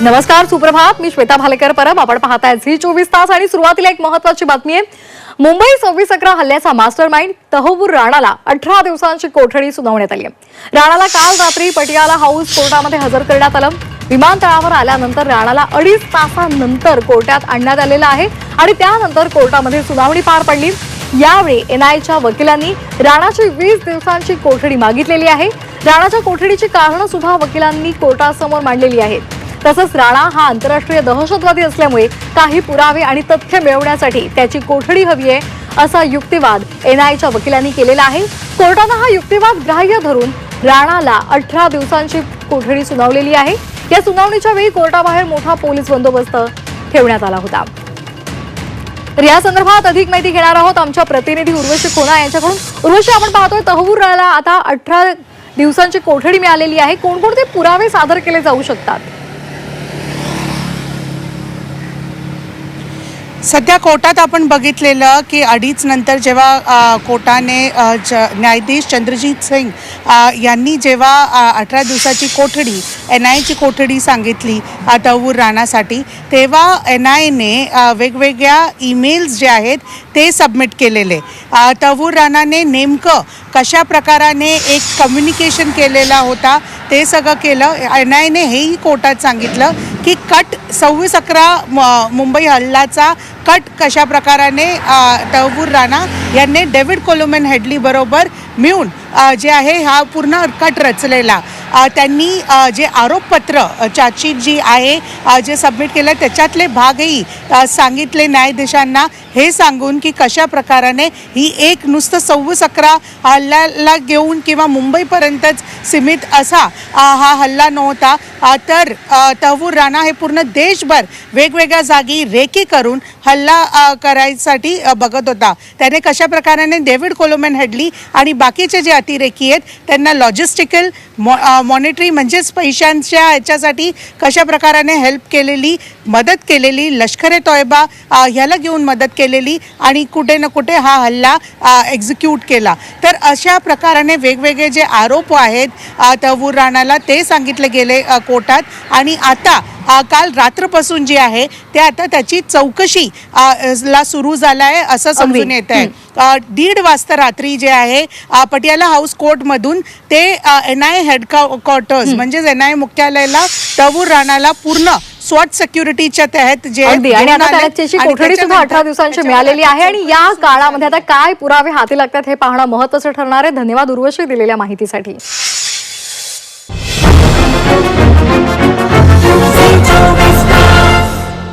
नमस्कार सुप्रभात. मी श्वेता भालेकर परब. आपण पाहताय झी चोवीस तास आणि सुरुवातीला एक महत्वाची बातमी आहे. मुंबई सव्वीस अकरा हल्ल्याचा मास्टर माइंड तहबूर राणाला अठरा दिवसांची कोठडी सुनावण्यात आली आहे. राणाला काल रात्री पटियाला हाऊस कोर्टामध्ये हजर करण्यात आलं. विमानतळावर आल्यानंतर राणाला अडीच तासानंतर कोर्टात आणण्यात आलेलं आहे आणि त्यानंतर कोर्टामध्ये सुनावणी पार पडली. यावेळी एनआयच्या वकिलांनी राणाची वीस दिवसांची कोठडी मागितलेली आहे. राणाच्या कोठडीची कारणं सुद्धा वकिलांनी कोर्टासमोर मांडलेली आहेत. तसंच राणा हा आंतरराष्ट्रीय दहशतवादी असल्यामुळे काही पुरावे आणि तथ्य मिळवण्यासाठी त्याची कोठडी हवी आहे असा युक्तिवाद एनआयच्या वकिलांनी केलेला आहे. कोर्टानं हा युक्तिवाद ग्राह्य धरून राणाला अठरा दिवसांची कोठडी सुनावलेली आहे. या सुनावणीच्या वेळी कोर्टाबाहेर मोठा पोलीस बंदोबस्त ठेवण्यात आला होता. तर या संदर्भात अधिक माहिती घेणार आहोत आमच्या प्रतिनिधी उर्वशी खोना यांच्याकडून. उर्वशी आपण पाहतोय तहवूर राणाला आता अठरा दिवसांची कोठडी मिळालेली आहे. कोणकोणते पुरावे सादर केले जाऊ शकतात? सध्या कोर्टात आपण बघितलेलं की अडीच नंतर जेव्हा कोर्टाने ज न्यायाधीश चंद्रजीत सिंग यांनी जेव्हा अठरा दिवसाची कोठडी एन आयची कोठडी सांगितली तवूर राणासाठी तेव्हा एन आयने वेगवेगळ्या ईमेल्स जे आहेत ते सबमिट केलेले. तवूर राणाने नेमकं कशा प्रकाराने एक कम्युनिकेशन केलेला होता ते सगळं केलं. एन आयने हेही कोर्टात सांगितलं की कट सव्वीस अकरा म- मुंबई हल्ल्याचा कट कशा प्रकाराने अ, राणा यांनी डेव्हिड कोलोमेन हेडली बरोबर मिळून जे आहे हा पूर्ण कट रचलेला. त्यांनी जे आरोपपत्र चार्जशीट जी आहे जे सबमिट केलं त्याच्यातले भागही सांगितले न्यायाधीशांना हे सांगून की कशा प्रकाराने ही एक नुसतं सव्वीस अकरा हल्ल्याला घेऊन किंवा मुंबईपर्यंतच सीमित असा हा हल्ला नव्हता तर तहवूर राणा हे पूर्ण देशभर वेगवेगळ्या जागी रेकी करून हल्ला करायसाठी बघत होता. त्याने कशा प्रकाराने डेव्हिड कोलोमॅन हेडली आणि बाकीचे जे अतिरेकी आहेत त्यांना लॉजिस्टिकल मॉनिटरी म्हणजेच पैशांच्या ह्याच्यासाठी कशा प्रकाराने हेल्प केलेली मदत केलेली लष्कर ए तोयबा ह्याला घेऊन मदत केली केलेली आणि कुठे ना कुठे हा हल्ला एक्झिक्यूट केला. तर अशा प्रकाराने वेगवेगळे जे आरोप आहेत तहबूर राणाला ते सांगितले गेले कोर्टात. आणि आता अ, काल रात्रपासून जी आहे ते आता त्याची चौकशी ला सुरू झाला आहे असं समजून येत आहे. दीड वाजता रात्री जे आहे पटियाला हाऊस कोर्टमधून ते एन आय हेड क्वार्टर्स म्हणजेच एन आय मुख्यालयाला तहबूर राणाला पूर्ण स्वॉट सिक्युरिटीच्या तहत जे अगदी. आणि आता. त्याला त्याची कोठडी सुद्धा अठरा दिवसांची मिळालेली आहे आणि या काळामध्ये आता काय पुरावे हाती लागतात हे पाहणं महत्वाचं ठरणार आहे. धन्यवाद उर्वशी दिलेल्या माहितीसाठी.